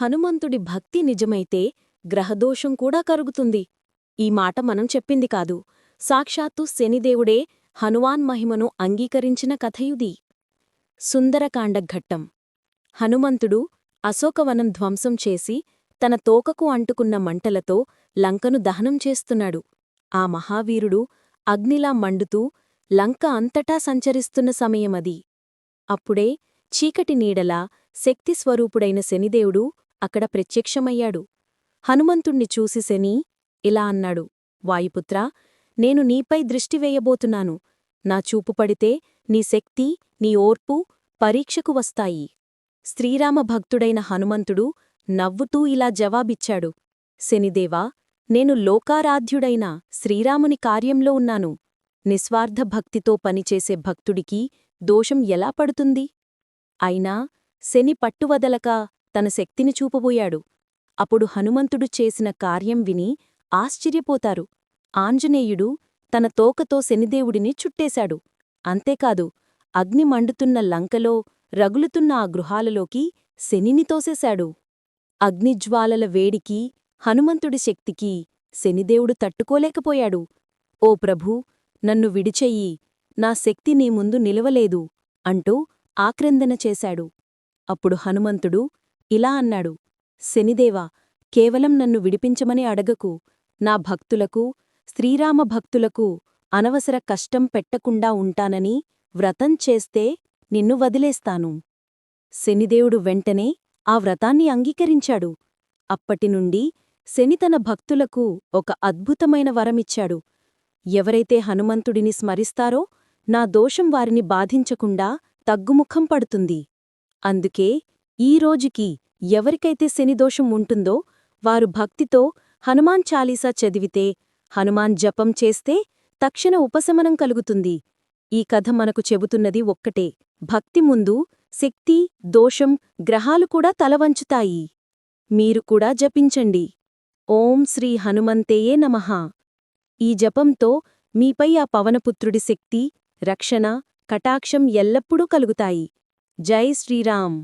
హనుమంతుడి భక్తి నిజమైతే గ్రహదోషం కూడా కరుగుతుంది. ఈ మాట మనం చెప్పింది కాదు. సాక్షాత్తు శనిదేవుడే హనుమాన్ మహిమను అంగీకరించిన కథయుది. సుందరకాండఘట్టం హనుమంతుడు అశోకవనం ధ్వంసం చేసి తన తోకకు అంటుకున్న మంటలతో లంకను దహనం చేస్తున్నాడు. ఆ మహావీరుడు అగ్నిలా మండుతూ లంక అంతటా సంచరిస్తున్న సమయమది. అప్పుడే చీకటి నీడలా శక్తిస్వరూపుడైన శనిదేవుడు అక్కడ ప్రత్యక్షమయ్యాడు. హనుమంతుణ్ణి చూసి శని ఇలా అన్నాడు వాయుపుత్రా నేను నీపై దృష్టి వేయబోతున్నాను. నా చూపు పడితే నీ శక్తి నీ ఓర్పు పరీక్షకు వస్తాయి. శ్రీరామ భక్తుడైన హనుమంతుడు నవ్వుతూ ఇలా జవాబిచ్చాడు శనిదేవా నేను లోకారాధ్యుడైన శ్రీరాముని కార్యంలో ఉన్నాను. నిస్వార్థ భక్తితో పనిచేసే భక్తుడికి దోషం ఎలా పడుతుంది? అయినా శని పట్టువదలక తన శక్తిని చూపబోయాడు. అప్పుడు హనుమంతుడు చేసిన కార్యం విని ఆశ్చర్యపోతారు. ఆంజనేయుడు తన తోకతో శనిదేవుడిని చుట్టేశాడు. అంతేకాదు అగ్ని మండుతున్న లంకలో రగులుతున్న ఆ గృహాలలోకి శనిని తోసేశాడు. అగ్నిజ్వాలల వేడికి హనుమంతుడి శక్తికి శనిదేవుడు తట్టుకోలేకపోయాడు. ఓ ప్రభూ నన్ను విడిచెయ్యి. నా శక్తి నీ ముందు నిలవలేదు అంటూ ఆక్రందన చేశాడు. అప్పుడు హనుమంతుడు ఇలా అన్నాడు. శనిదేవా కేవలం నన్ను విడిపించమని అడగకు. నా భక్తులకు శ్రీరామ భక్తులకు అనవసర కష్టం పెట్టకుండా ఉంటానని వ్రతం చేస్తే నిన్ను వదిలేస్తాను. శనిదేవుడు వెంటనే ఆ వ్రతాన్ని అంగీకరించాడు. అప్పటినుండి శని తన భక్తులకు ఒక అద్భుతమైన వరమిచ్చాడు. ఎవరైతే హనుమంతుడిని స్మరిస్తారో నా దోషం వారిని బాధించకుండా తగ్గుముఖం పడుతుంది. అందుకే ఈ రోజుకి ఎవరికైతే శనిదోషం ఉంటుందో వారు భక్తితో హనుమాన్ చాలీసా చదివితే హనుమాన్ జపం చేస్తే తక్షణ ఉపశమనం కలుగుతుంది. ఈ కథ మనకు చెబుతున్నది ఒక్కటే. భక్తి ముందు శక్తి దోషం గ్రహాలు కూడా తలవంచుతాయి. మీరు కూడా జపించండి. ఓం శ్రీ హనుమంతేయే నమః. ఈ జపంతో మీపై ఆ పవనపుత్రుడి శక్తి రక్షణ కటాక్షం ఎల్లప్పుడూ కలుగుతాయి. జై శ్రీరామ్.